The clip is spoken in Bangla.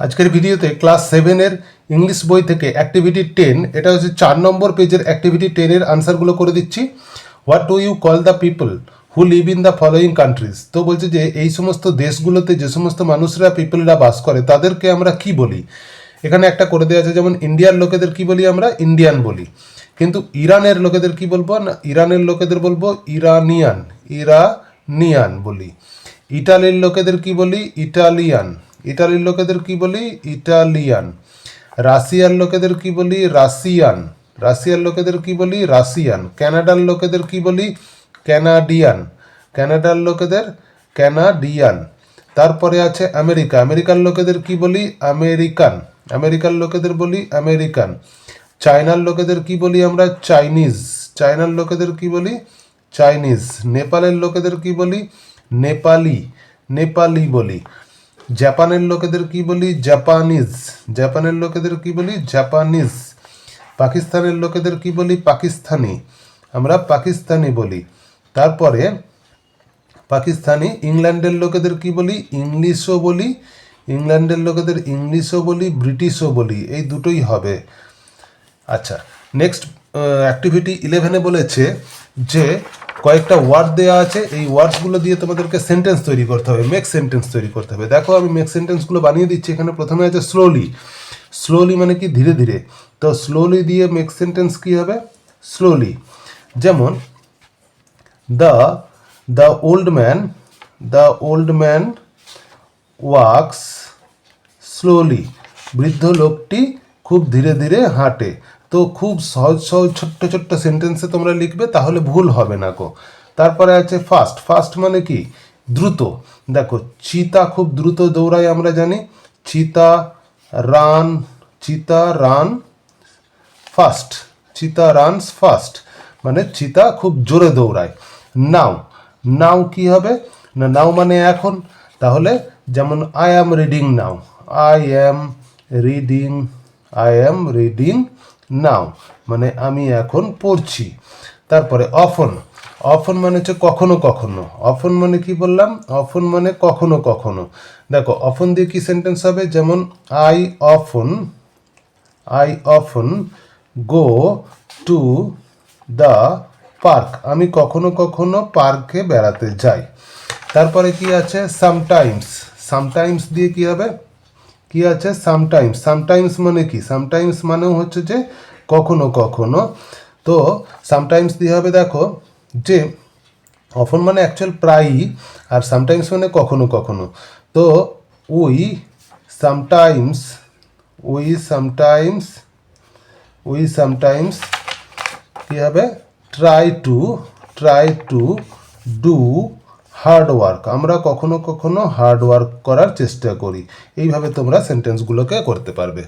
আজকের ভিডিওতে ক্লাস সেভেনের ইংলিশ বই থেকে অ্যাক্টিভিটি টেন এটা হচ্ছে চার নম্বর পেজের অ্যাক্টিভিটি টেনের আনসারগুলো করে দিচ্ছি। What do you call the people who live in the following countries তো বলছে যে, এই সমস্ত দেশগুলোতে যে সমস্ত মানুষরা পিপলরা বাস করে, তাদেরকে আমরা কি বলি? এখানে একটা করে দেওয়া আছে, যেমন ইন্ডিয়ার লোকেদের কি বলি আমরা? ইন্ডিয়ান বলি। কিন্তু ইরানের লোকেদের কি বলব? না, ইরানের লোকেদের বলব ইরানিয়ান ইরানিয়ান বলি। ইটালির লোকেদের কি বলি? ইটালিয়ান। ইটালির লোকেদের কি বলি? ইটালিয়ান। রাশিয়ার লোকেদের কি বলি? রাশিয়ান। রাশিয়ার লোকেদের কি বলি? রাশিয়ান। কানাডার লোকেদের কি বলি? ক্যানাডিয়ান ক্যানাডার লোকেদের ক্যানাডিয়ান তারপরে আছে আমেরিকা। আমেরিকার লোকেদের কি বলি? আমেরিকান। আমেরিকার লোকেদের বলি আমেরিকান। চায়নার লোকেদের কি বলি আমরা? চাইনিজ। চায়নার লোকেদের কি বলি? চাইনিজ। নেপালের লোকেদের কি বলি? নেপালি। নেপালি বলি। জাপানের লোকেদের কি বলি? জাপানিজ। জাপানের লোকেদের কি বলি? জাপানিজ। পাকিস্তানের লোকেদের কি বলি? পাকিস্তানি। আমরা পাকিস্তানি বলি। তারপরে পাকিস্তানি, ইংল্যান্ডের লোকেদের কি বলি? ইংলিশও বলি। ইংল্যান্ডের লোকেদের ইংলিশও বলি, ব্রিটিশও বলি। এই দুটোই হবে। আচ্ছা নেক্সট অ্যাক্টিভিটি ইলেভেনে বলেছে যে কয়েকটা ওয়ার্ড দেওয়া আছে, এই ওয়ার্ডসগুলো দিয়ে তোমাদেরকে সেন্টেন্স তৈরি করতে হবে মেক সেন্টেন্স তৈরি করতে হবে। দেখো আমি মেক সেন্টেন্সগুলো বানিয়ে দিচ্ছি, এখানে প্রথমে আছে স্লোলি স্লোলি মানে কি? ধীরে ধীরে। তো স্লোলি দিয়ে মেক সেন্টেন্স কী হবে? স্লোলি যেমন the the old man the old man walks slowly বৃদ্ধ লোকটি খুব ধীরে ধীরে হাঁটে। তো খুব সহজ সহজ, ছোট্ট ছোট্ট সেন্টেন্সে তোমরা লিখবে, তাহলে ভুল হবে না গো। তারপরে আছে ফাস্ট ফাস্ট মানে কি? দ্রুত। দেখো, চিতা খুব দ্রুত দৌড়ায় আমরা জানি। Cheetah, run cheetah, run fast cheetah runs fast মানে চিতা খুব জোরে দৌড়ায়। নাও নাও কি হবে? না নাও মানে এখন। তাহলে যেমন I am reading now I am reading I am reading now মানে আমি এখন পড়ছি। তারপরে অফন অফন মানে হচ্ছে কখনো কখনো। অফন মানে কি বললাম? অফন মানে কখনো কখনো। দেখো, অফন দিয়ে কি সেন্টেন্স হবে? যেমন I often I often go to the park আমি কখনো কখনো পার্কে বেড়াতে যাই। তারপরে কি আছে? সামটাইমস সামটাইমস দিয়ে কি হবে? কি আছে? সামটাইমস সামটাইমস মানে কি? সামটাইমস মানেও হচ্ছে যে কখনো কখনো। তো সামটাইমস দিয়ে হবে দেখো যে অফন মানে অ্যাকচুয়াল প্রায়ই আর সামটাইমস মানে কখনো কখনো। তো we sometimes we sometimes we sometimes কী হবে? Try to try to do hard work. আমরা কখনো কখনো হার্ড ওয়ার্ক করার চেষ্টা করি। এইভাবে তোমরা সেন্টেন্সগুলোকে করতে পারবে।